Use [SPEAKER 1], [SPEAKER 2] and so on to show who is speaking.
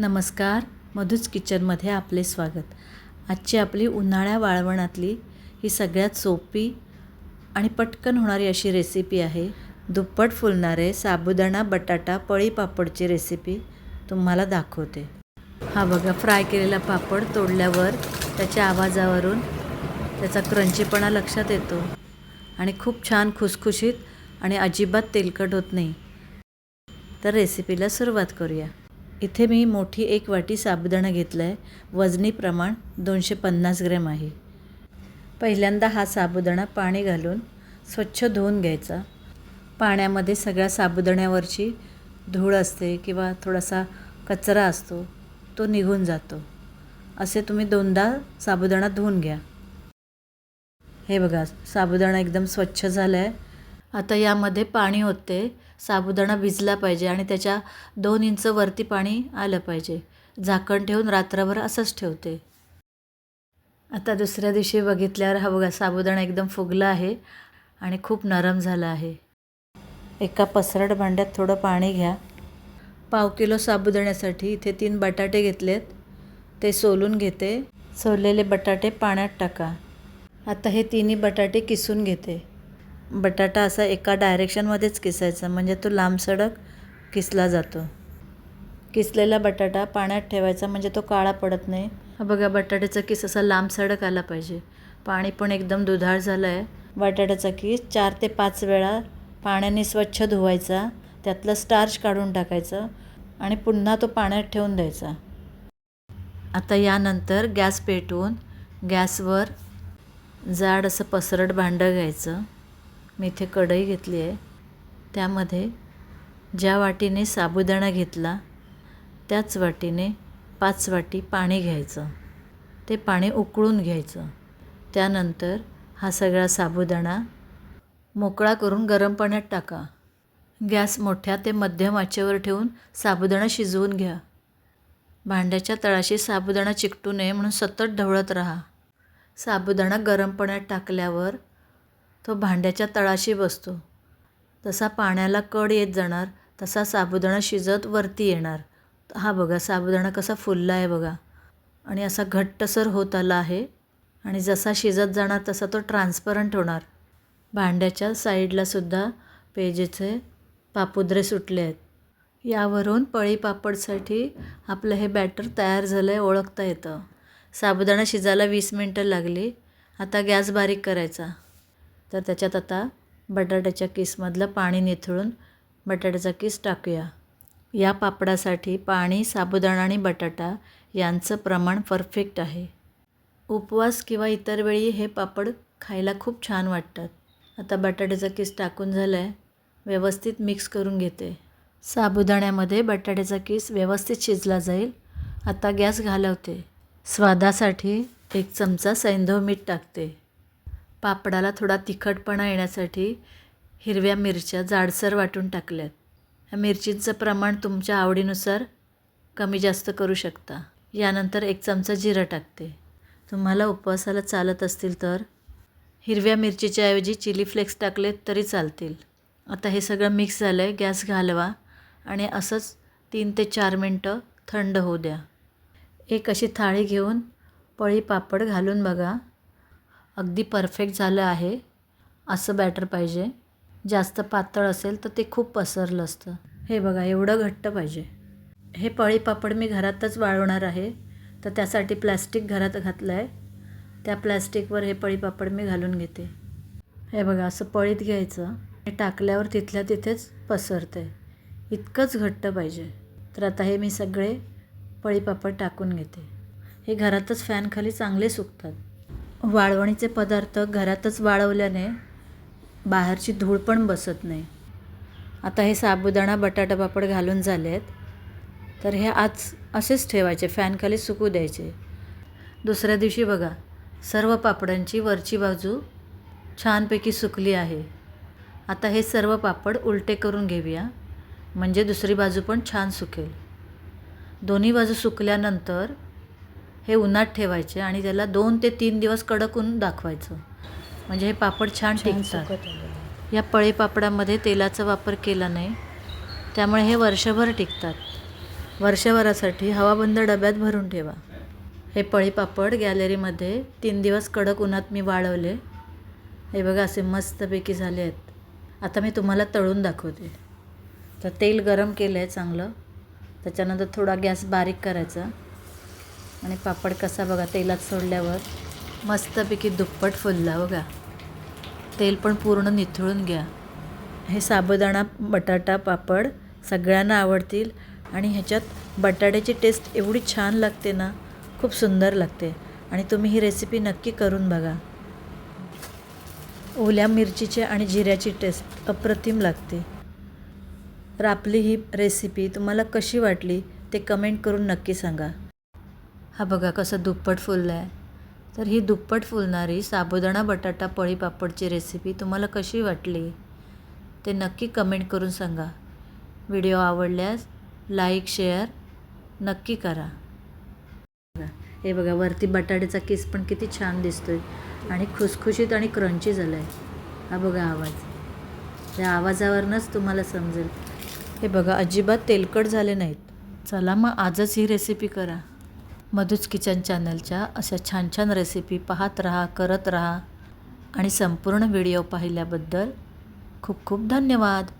[SPEAKER 1] नमस्कार. मधूच किचनमध्ये आपले स्वागत. आजची आपली उन्हाळ्या वाळवणातली ही सगळ्यात सोपी आणि पटकन होणारी अशी रेसिपी आहे. दुप्पट फुलणारे साबुदाणा बटाटा पळी पापडची रेसिपी तुम्हाला दाखवते. हा बघा फ्राय केलेला पापड तोडल्यावर त्याच्या आवाजावरून त्याचा क्रंचीपणा लक्षात येतो आणि खूप छान खुसखुशीत आणि अजिबात तेलकट होत नाही. तर रेसिपीला सुरुवात करूया. इथे मी मोठी एक वाटी साबुदाणा घेतला आहे वजनी प्रमाण दोनशे पन्नास ग्रॅम आहे. पहिल्यांदा हा साबुदाणा पाणी घालून स्वच्छ धुवून घ्यायचा. पाण्यामध्ये सगळ्या साबुदाण्यावरची धूळ असते किंवा थोडासा कचरा असतो तो निघून जातो. असे तुम्ही दोनदा साबुदाणा धुवून घ्या. हे बघा साबुदाणा एकदम स्वच्छ झाला आहे आता यामध्ये पाणी होते. साबुदाणा भिजला पाहिजे आणि त्याच्या दोन इंच वरती पाणी आलं पाहिजे. झाकण ठेवून रात्रभर असंच ठेवते. आता दुसऱ्या दिवशी बघितल्यावर हा बघा साबुदाणा एकदम फुगला आहे आणि खूप नरम झाला आहे. एका पसरट भांड्यात थोडं पाणी घ्या. पाव किलो साबुदाण्यासाठी इथे तीन बटाटे घेतलेत. ते सोलून घेते. सोललेले बटाटे पाण्यात टाका. आता हे तिन्ही बटाटे किसून घेते. बटाटा असा एका डायरेक्शनमध्येच किसायचा म्हणजे तो लांबसडक किसला जातो. किसलेला बटाटा पाण्यात ठेवायचा म्हणजे तो काळा पडत नाही. बघा बटाट्याचा किस असा लांबसडक आला पाहिजे. पाणी पण एकदम दुधाळ झालं आहे बटाट्याचा किस चार ते पाच वेळा पाण्याने स्वच्छ धुवायचा त्यातलं स्टार्च काढून टाकायचं आणि पुन्हा तो पाण्यात ठेवून द्यायचा. आता यानंतर गॅस पेटवून गॅसवर जाड असं पसरट भांडं घ्यायचं. मी इथे कढई घेतली आहे. त्यामध्ये ज्या वाटीने साबुदाणा घेतला त्याच वाटीने पाच वाटी पाणी घ्यायचं. ते पाणी उकळून घ्यायचं. त्यानंतर हा सगळा साबुदाणा मोकळा करून गरम पाण्यात टाका. गॅस मोठ्या ते मध्यम आचेवर ठेवून साबुदाणा शिजवून घ्या. भांड्याच्या तळाशी साबुदाणा चिकटू नये म्हणून सतत ढवळत राहा. साबुदाणा गरम पाण्यात टाकल्यावर तो भांड्याच्या तळाशी बसतो. तसा पाण्याला कड येत जाणार तसा साबुदाणा शिजत वरती येणार. हा बघा साबुदाणा कसा फुलला आहे बघा. आणि असा घट्टसर होत आला आहे. आणि जसा शिजत जाणार तसा तो ट्रान्सपरंट होणार. भांड्याच्या साईडलासुद्धा पेजेचे पापुद्रे सुटले आहेत. यावरून पळी पापडसाठी आपलं हे बॅटर तयार झालं आहे ओळखता येतं. साबुदाणा शिजायला वीस मिनटं लागली. आता गॅस बारीक करायचा. तर त्याच्यात आता बटाट्याच्या किसमधलं पाणी निथळून बटाट्याचा किस टाकूया. या पापडासाठी पाणी साबुदाणा आणि बटाटा यांचं प्रमाण परफेक्ट आहे. उपवास किंवा इतर वेळी हे पापड खायला खूप छान वाटतात. आता बटाट्याचा किस टाकून झालं आहे व्यवस्थित मिक्स करून घेते. साबुदाण्यामध्ये बटाट्याचा किस व्यवस्थित शिजला जाईल. आता गॅस घालवते. स्वादासाठी एक चमचा सैंधव मीठ टाकते. पापडाला थोडा तिखटपणा येण्यासाठी हिरव्या मिरच्या जाडसर वाटून टाकल्यात. ह्या मिरचींचं प्रमाण तुमच्या आवडीनुसार कमी जास्त करू शकता. यानंतर एक चमचा जिरं टाकते. तुम्हाला उपवासाला चालत असतील तर हिरव्या मिरचीच्या ऐवजी चिली फ्लेक्स टाकले तरी चालतील. आता हे सगळं मिक्स झालं आहे गॅस घालवा आणि असंच तीन ते चार मिनटं थंड होऊ द्या. एक अशी थाळी घेऊन पळी पापड घालून बघा. अगदी परफेक्ट झालं आहे असं बॅटर पाहिजे. जास्त पातळ असेल तर ते खूप पसरलं असतं. हे बघा एवढं घट्ट पाहिजे. हे पळी पापड मी घरातच वाळवणार आहे तर त्यासाठी प्लॅस्टिक घरात घातलं आहे त्या प्लॅस्टिकवर हे पळी पापड मी घालून घेते. हे बघा असं पळीत घ्यायचं. हे टाकल्यावर तिथल्या तिथेच पसरते इतकंच घट्ट पाहिजे. तर आता हे मी सगळे पळी पापड टाकून घेते. हे घरातच फॅनखाली चांगले सुकतात. वाळवणीचे पदार्थ घरातच वाळवल्याने बाहेरची धूळ पण बसत नाही. आता हे साबुदाणा बटाटा पापड घालून झाले आहेत तर हे आज असेच ठेवायचे फॅनखाली सुकू द्यायचे. दुसऱ्या दिवशी बघा सर्व पापडांची वरची बाजू छानपैकी सुकली आहे. आता हे सर्व पापड उलटे करून घेऊया म्हणजे दुसरी बाजू पण छान सुकेल. दोन्ही बाजू सुकल्यानंतर हे उन्हात ठेवायचे आणि त्याला दोन ते तीन दिवस कडक ऊन दाखवायचं. म्हणजे हे पापड छान टिकतात. या पळी पापडामध्ये तेलाचा वापर केला नाही. त्यामुळे हे वर्षभर टिकतात. वर्षभरासाठी हवाबंद डब्यात भरून ठेवा. हे पळी पापड गॅलरीमध्ये तीन दिवस कडक उन्हात मी वाळवले. हे बघा असे मस्तपैकी झाले आहेत. आता मी तुम्हाला तळून दाखवते. तर तेल गरम केलं आहे चांगलं. त्याच्यानंतर थोडा गॅस बारीक करायचा. आणि पापड कसा बघा तेलात सोडल्यावर मस्तपैकी दुप्पट फुलला हो बघा तेल पण पूर्ण निथळून घ्या. हे साबुदाणा बटाटा पापड सगळ्यांना आवडतील आणि ह्याच्यात बटाट्याची टेस्ट एवढी छान लागते ना खूप सुंदर लागते. आणि तुम्ही ही रेसिपी नक्की करून बघा. ओल्या मिरचीचे आणि जिऱ्याची टेस्ट अप्रतिम लागते. तर आपली ही रेसिपी तुम्हाला कशी वाटली ते कमेंट करून नक्की सांगा. हा बघा कसं दुप्पट फुललं आहे तर ही दुप्पट फुलणारी साबुदाणा बटाटा पळी पापडची रेसिपी तुम्हाला कशी वाटली? ते नक्की कमेंट करून सांगा. व्हिडिओ आवडल्यास लाईक शेअर नक्की करा. बघा, हे बघा वरती बटाट्याचा किस पण किती छान दिसतो आहे आणि खुसखुशीत आणि क्रंची झाला आहे हा बघा आवाज. त्या आवाजावरनंच तुम्हाला समजेल. हे बघा अजिबात तेलकट झाले नाहीत. चला मग आजच ही रेसिपी करा. मधुच किचन चॅनलच्या अशा छान छान रेसिपी पाहत राहा करत राहा आणि संपूर्ण व्हिडिओ पाहिल्याबद्दल खूप खूप धन्यवाद.